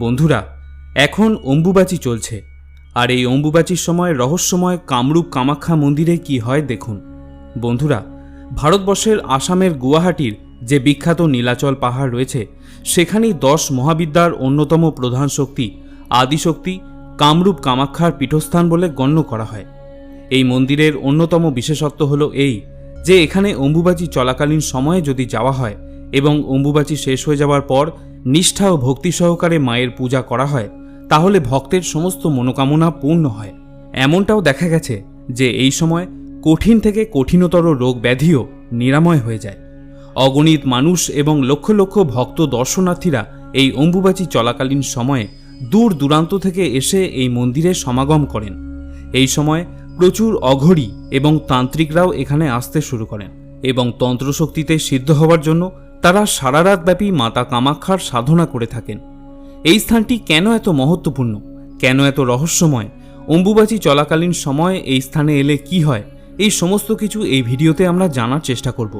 বন্ধুরা, এখন অম্বুবাচী চলছে। আর এই অম্বুবাচীর সময়, রহস্যময় কামরূপ কামাখ্যা মন্দিরে কি হয় দেখুন। বন্ধুরা, ভারতবর্ষের আসামের গুয়াহাটির যে বিখ্যাত নীলাচল পাহাড় রয়েছে, সেখানেই দশ মহাবিদ্যার অন্যতম প্রধান শক্তি, আদিশক্তি, কামরূপ কামাখ্যার পীঠস্থান বলে গণ্য করা হয়। এই মন্দিরের অন্যতম বিশেষত্ব হল এই, যে এখানে অম্বুবাচী চলাকালীন সময়ে যদি যাওয়া হয় এবং অম্বুবাচী শেষ হয়ে যাওয়ার পর নিষ্ঠা ও ভক্তি সহকারে মায়ের পূজা করা হয়, তাহলে ভক্তের সমস্ত মনোকামনা পূর্ণ হয়। এমনটাও দেখা গেছে যে এই সময় কঠিন থেকে কঠিনতর রোগ ব্যাধিও নিরাময় হয়ে যায়। অগণিত মানুষ এবং লক্ষ লক্ষ ভক্ত দর্শনার্থীরা এই অম্বুবাচী চলাকালীন সময়ে দূর দূরান্ত থেকে এসে এই মন্দিরে সমাগম করেন। এই সময় প্রচুর অঘরী এবং তান্ত্রিকরাও এখানে আসতে শুরু করেন এবং তন্ত্রশক্তিতে সিদ্ধ হওয়ার জন্য তারা সারা রাতব্যাপী মাতা কামাক্ষার সাধনা করে থাকেন। এই স্থানটি কেন এত মহত্বপূর্ণ? কেন এত রহস্যময়? অম্বুবাচী চলাকালীন সময়ে এই স্থানে এলে কি হয়? এই সমস্ত কিছু এই ভিডিওতে আমরা জানার চেষ্টা করব।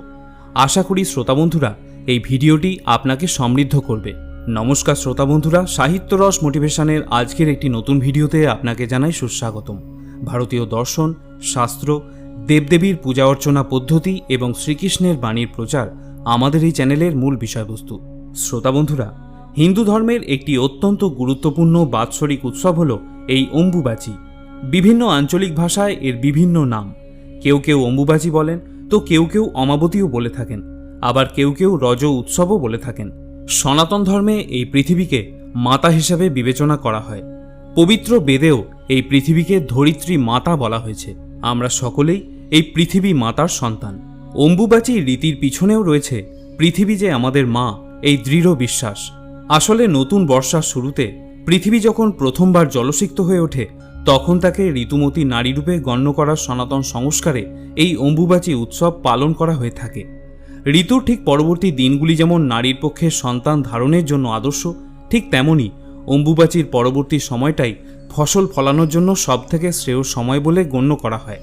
আশা করি শ্রোতা বন্ধুরা, এই ভিডিওটি আপনাকে সমৃদ্ধ করবে। নমস্কার শ্রোতা বন্ধুরা, সাহিত্য রস মোটিভেশনের আজকের একটি নতুন ভিডিওতে আপনাকে জানাই সুস্বাগতম। ভারতীয় দর্শন, শাস্ত্র, দেবদেবীর পূজা অর্চনা পদ্ধতি এবং শ্রীকৃষ্ণের বাণীর প্রচার আমাদের এই চ্যানেলের মূল বিষয়বস্তু। শ্রোতা বন্ধুরা, হিন্দু ধর্মের একটি অত্যন্ত গুরুত্বপূর্ণ বাৎসরিক উৎসব হল এই অম্বুবাচী। বিভিন্ন আঞ্চলিক ভাষায় এর বিভিন্ন নাম। কেউ কেউ অম্বুবাচী বলেন, তো কেউ কেউ অমাবতীও বলে থাকেন। আবার কেউ কেউ রজ উৎসবও বলে থাকেন। সনাতন ধর্মে এই পৃথিবীকে মাতা হিসাবে বিবেচনা করা হয়। পবিত্র বেদেও এই পৃথিবীকে ধরিত্রী মাতা বলা হয়েছে। আমরা সকলেই এই পৃথিবী মাতার সন্তান। অম্বুবাচী রীতির পিছনেও রয়েছে পৃথিবী যে আমাদের মা, এই দৃঢ় বিশ্বাস। আসলে নতুন বর্ষার শুরুতে পৃথিবী যখন প্রথমবার জলসিক্ত হয়ে ওঠে, তখন তাকে ঋতুমতী নারীরূপে গণ্য করার সনাতন সংস্কারে এই অম্বুবাচী উৎসব পালন করা হয়ে থাকে। ঋতুর ঠিক পরবর্তী দিনগুলি যেমন নারীর পক্ষে সন্তান ধারণের জন্য আদর্শ, ঠিক তেমনই অম্বুবাচীর পরবর্তী সময়টাই ফসল ফলানোর জন্য সবথেকে শ্রেয় সময় বলে গণ্য করা হয়।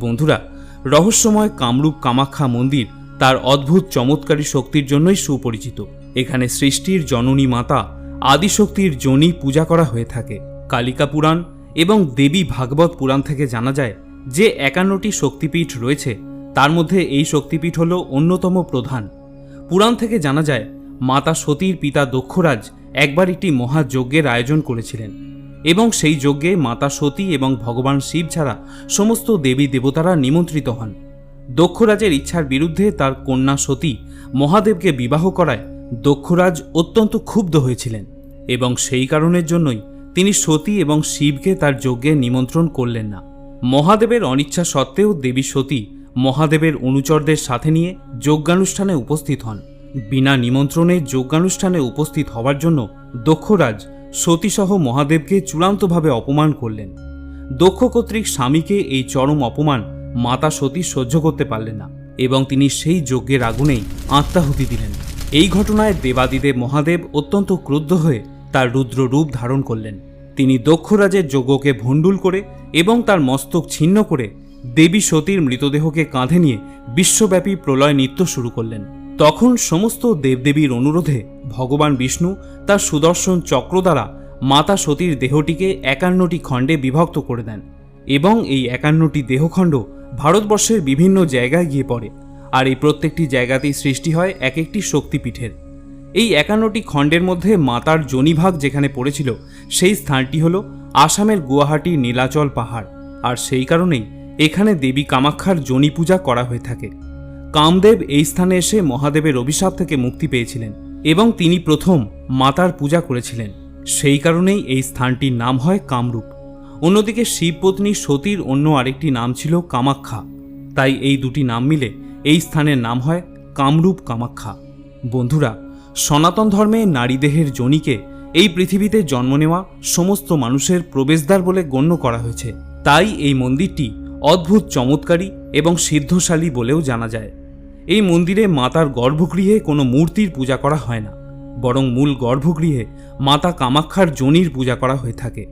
বন্ধুরা রহস্যময় কামরূপ কামাখ্যা মন্দির তার অদ্ভুত চমৎকারী শক্তির জন্যই সুপরিচিত। এখানে সৃষ্টির জননী মাতা, আদিশক্তির জনি পূজা করা হয়ে থাকে। কালিকা পুরাণ এবং দেবী ভাগবত পুরাণ থেকে জানা যায় যে একান্নটি শক্তিপীঠ রয়েছে, তার মধ্যে এই শক্তিপীঠ হল অন্যতম প্রধান। পুরাণ থেকে জানা যায়, মাতা সতীর পিতা দক্ষরাজ একবার একটি মহাযজ্ঞের আয়োজন করেছিলেন। এবং সেই যজ্ঞে মাতা সতী এবং ভগবান শিব ছাড়া সমস্ত দেবী দেবতারা নিমন্ত্রিত হন। দক্ষরাজের ইচ্ছার বিরুদ্ধে তার কন্যা সতী মহাদেবকে বিবাহ করায় দক্ষরাজ অত্যন্ত ক্ষুব্ধ হয়েছিলেন এবং সেই কারণের জন্যই তিনি সতী এবং শিবকে তার যজ্ঞে নিমন্ত্রণ করলেন না। মহাদেবের অনিচ্ছা সত্ত্বেও দেবী সতী মহাদেবের অনুচরদের সাথে নিয়ে যজ্ঞানুষ্ঠানে উপস্থিত হন। বিনা নিমন্ত্রণে যজ্ঞানুষ্ঠানে উপস্থিত হওয়ার জন্য দক্ষরাজ সতীসহ মহাদেবকে চূড়ান্তভাবে অপমান করলেন। দক্ষ কর্তৃক স্বামীকে এই চরম অপমান মাতা সতী সহ্য করতে পারলেন না এবং তিনি সেই যজ্ঞের আগুনেই আত্মাহুতি দিলেন। এই ঘটনায় দেবাদিদেব মহাদেব অত্যন্ত ক্রুদ্ধ হয়ে তার রুদ্র রূপ ধারণ করলেন। তিনি দক্ষরাজের যজ্ঞকে ভণ্ডুল করে এবং তার মস্তক ছিন্ন করে দেবী সতীর মৃতদেহকে কাঁধে নিয়ে বিশ্বব্যাপী প্রলয় নৃত্য শুরু করলেন। তখন সমস্ত দেবদেবীর অনুরোধে ভগবান বিষ্ণু তার সুদর্শন চক্র দ্বারা মাতা সতীর দেহটিকে একান্নটি খণ্ডে বিভক্ত করে দেন এবং এই একান্নটি দেহখণ্ড ভারতবর্ষের বিভিন্ন জায়গায় গিয়ে পড়ে আর এই প্রত্যেকটি জায়গাতেই সৃষ্টি হয় এক একটি শক্তিপীঠের। এই একান্নটি খণ্ডের মধ্যে মাতার জনিভাগ যেখানে পড়েছিল সেই স্থানটি হল আসামের গুয়াহাটির নীলাচল পাহাড়। আর সেই কারণেই এখানে দেবী কামাক্ষার জনি পূজা করা হয়ে থাকে। কামদেব এই স্থানে এসে মহাদেবের অভিশাপ থেকে মুক্তি পেয়েছিলেন এবং তিনি প্রথম মাতার পূজা করেছিলেন। সেই কারণেই এই স্থানটির নাম হয় কামরূপ। অন্যদিকে শিবপত্নী সতীর অন্য আরেকটি নাম ছিল কামাক্ষা তাই এই দুটি নাম মিলে এই স্থানের নাম হয় কামরূপ কামাক্ষা বন্ধুরা, সনাতন ধর্মে নারীদেহের জনিকে এই পৃথিবীতে জন্ম নেওয়া সমস্ত মানুষের প্রবেশদ্বার বলে গণ্য করা হয়েছে। তাই এই মন্দিরটি অদ্ভুত চমৎকারী এবং সিদ্ধশালী বলেও জানা যায়। এই মন্দিরে মাতার গর্ভগৃহে কোনো মূর্তির পূজা করা হয় না, বরং মূল গর্ভগৃহে মাতা কামাক্ষার জনির পূজা করা হয়ে থাকে।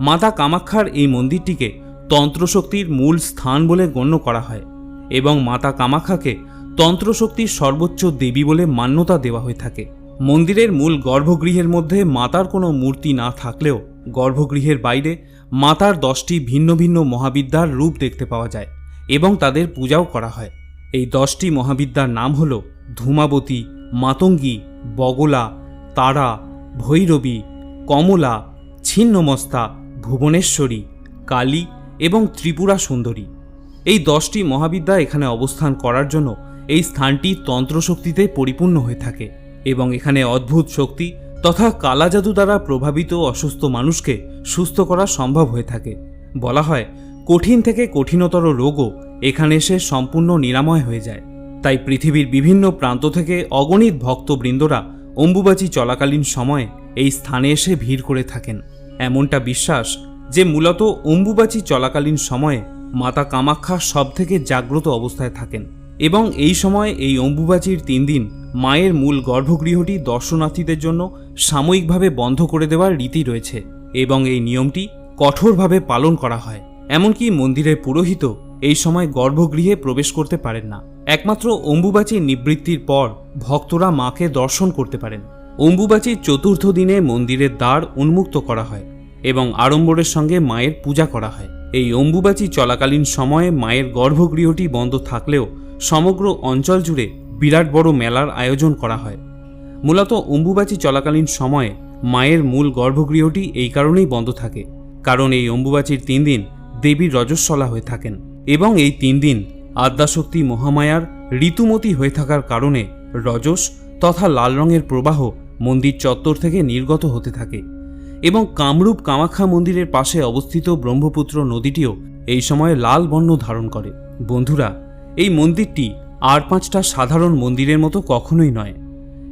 মাতা কামাক্ষার এই মন্দিরটিকে তন্ত্রশক্তির মূল স্থান বলে গণ্য করা হয় এবং মাতা কামাক্ষাকে তন্ত্রশক্তির সর্বোচ্চ দেবী বলে মান্যতা দেওয়া হয়ে থাকে। মন্দিরের মূল গর্ভগৃহের মধ্যে মাতার কোনো মূর্তি না থাকলেও গর্ভগৃহের বাইরে মাতার দশটি ভিন্ন ভিন্ন মহাবিদ্যার রূপ দেখতে পাওয়া যায় এবং তাদের পূজাও করা হয়। এই দশটি মহাবিদ্যার নাম হল ধূমাবতী, মাতঙ্গী, বগলা, তারা, ভৈরবী, কমলা, ছিন্নমস্তা, ভুবনেশ্বরী, কালী এবং ত্রিপুরা সুন্দরী। এই দশটি মহাবিদ্যা এখানে অবস্থান করার জন্য এই স্থানটি তন্ত্রশক্তিতে পরিপূর্ণ হয়ে থাকে এবং এখানে অদ্ভুত শক্তি তথা কালা জাদু দ্বারা প্রভাবিত অসুস্থ মানুষকে সুস্থ করা সম্ভব হয়ে থাকে। বলা হয়, কঠিন থেকে কঠিনতর রোগও এখানে এসে সম্পূর্ণ নিরাময় হয়ে যায়। তাই পৃথিবীর বিভিন্ন প্রান্ত থেকে অগণিত ভক্তবৃন্দরা অম্বুবাচী চলাকালীন সময়ে এই স্থানে এসে ভিড় করে থাকেন। এমনটা বিশ্বাস যে মূলত অম্বুবাচী চলাকালীন সময়ে মাতা কামাখ্যা সব থেকে জাগ্রত অবস্থায় থাকেন এবং এই সময় এই অম্বুবাচীর তিন দিন মায়ের মূল গর্ভগৃহটি দর্শনার্থীদের জন্য সাময়িকভাবে বন্ধ করে দেওয়ার রীতি রয়েছে এবং এই নিয়মটি কঠোরভাবে পালন করা হয়। এমনকি মন্দিরের পুরোহিত এই সময় গর্ভগৃহে প্রবেশ করতে পারেন না। একমাত্র অম্বুবাচীর নিবৃত্তির পর ভক্তরা মাকে দর্শন করতে পারেন। অম্বুবাচীর চতুর্থ দিনে মন্দিরের দ্বার উন্মুক্ত করা হয় এবং আড়ম্বরের সঙ্গে মায়ের পূজা করা হয়। এই অম্বুবাচী চলাকালীন সময়ে মায়ের গর্ভগৃহটি বন্ধ থাকলেও সমগ্র অঞ্চল জুড়ে বিরাট বড় মেলার আয়োজন করা হয়। মূলত অম্বুবাচী চলাকালীন সময়ে মায়ের মূল গর্ভগৃহটি এই কারণেই বন্ধ থাকে, কারণ এই অম্বুবাচীর তিন দিন দেবীর রজস্বলা হয়ে থাকেন। এবং এই তিন দিন আদ্যাশক্তি মহামায়ার ঋতুমতী হয়ে থাকার কারণে রজস তথা লাল রঙের প্রবাহ মন্দির চত্বর থেকে নির্গত হতে থাকে এবং কামরূপ কামাখ্যা মন্দিরের পাশে অবস্থিত ব্রহ্মপুত্র নদীটিও এই সময়ে লাল বর্ণ ধারণ করে। বন্ধুরা, এই মন্দিরটি আর পাঁচটা সাধারণ মন্দিরের মতো কখনোই নয়।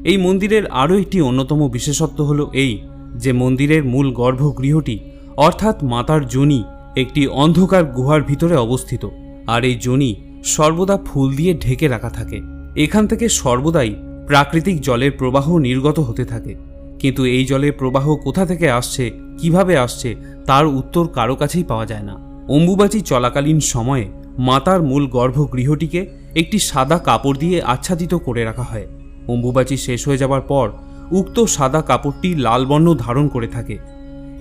এই মন্দিরের আরও একটি অন্যতম বিশেষত্ব হল এই যে মন্দিরের মূল গর্ভগৃহটি অর্থাৎ মাতার জনি একটি অন্ধকার গুহার ভিতরে অবস্থিত, আর এই জনি সর্বদা ফুল দিয়ে ঢেকে রাখা থাকে। এখান থেকে সর্বদাই প্রাকৃতিক জলের প্রবাহ নির্গত হতে থাকে। কিন্তু এই জলের প্রবাহ কোথা থেকে আসছে, কীভাবে আসছে, তার উত্তর কারও কাছেই পাওয়া যায় না। অম্বুবাচী চলাকালীন সময়ে মাতার মূল গর্ভগৃহটিকে একটি সাদা কাপড় দিয়ে আচ্ছাদিত করে রাখা হয়। অম্বুবাচী শেষ হয়ে যাবার পর উক্ত সাদা কাপড়টি লাল বর্ণ ধারণ করে থাকে।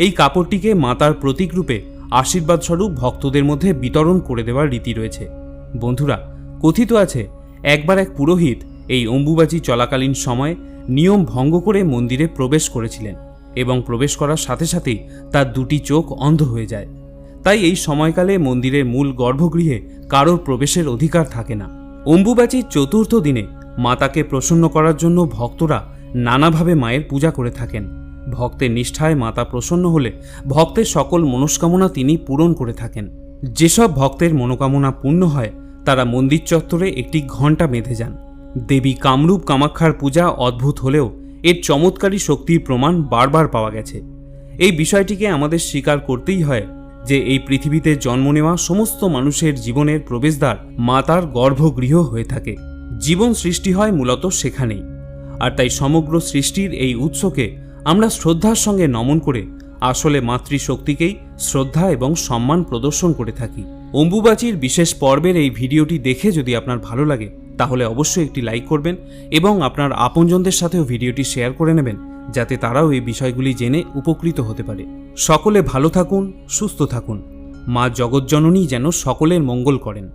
এই কাপড়টিকে মাতার প্রতীকরূপে আশীর্বাদ স্বরূপ ভক্তদের মধ্যে বিতরণ করে দেওয়ার রীতি রয়েছে। বন্ধুরা, কথিত আছে, একবার এক পুরোহিত এই অম্বুবাচী চলাকালীন সময়ে নিয়ম ভঙ্গ করে মন্দিরে প্রবেশ করেছিলেন এবং প্রবেশ করার সাথে সাথেই তার দুটি চোখ অন্ধ হয়ে যায়। তাই এই সময়কালে মন্দিরের মূল গর্ভগৃহে কারোর প্রবেশের অধিকার থাকে না। অম্বুবাচীর চতুর্থ দিনে মাতাকে প্রসন্ন করার জন্য ভক্তরা নানাভাবে মায়ের পূজা করে থাকেন। ভক্তের নিষ্ঠায় মাতা প্রসন্ন হলে ভক্তের সকল মনস্কামনা তিনি পূরণ করে থাকেন। যেসব ভক্তের মনোকামনা পূর্ণ হয়, তারা মন্দির চত্বরে একটি ঘণ্টা বেঁধে যান। দেবী কামরূপ কামাক্ষার পূজা অদ্ভুত হলেও এর চমৎকারী শক্তির প্রমাণ বারবার পাওয়া গেছে। এই বিষয়টিকে আমাদের স্বীকার করতেই হয় যে এই পৃথিবীতে জন্ম নেওয়া সমস্ত মানুষের জীবনের প্রবেশদ্বার মাতার গর্ভগৃহ হয়ে থাকে। জীবন সৃষ্টি হয় মূলত সেখানেই। আর তাই সমগ্র সৃষ্টির এই উৎসকে আমরা শ্রদ্ধার সঙ্গে নমন করে আসলে মাতৃশক্তিকেই শ্রদ্ধা এবং সম্মান প্রদর্শন করে থাকি। অম্বুবাচীর বিশেষ পর্বের এই ভিডিওটি দেখে যদি আপনার ভালো লাগে, তাহলে অবশ্যই একটি লাইক করবেন এবং আপনার আপনজনদের সাথেও ভিডিওটি শেয়ার করে নেবেন, যাতে তারাও এই বিষয়গুলি জেনে উপকৃত হতে পারে। সকলে ভালো থাকুন, সুস্থ থাকুন। মা জগজ্জননী যেন সকলের মঙ্গল করেন।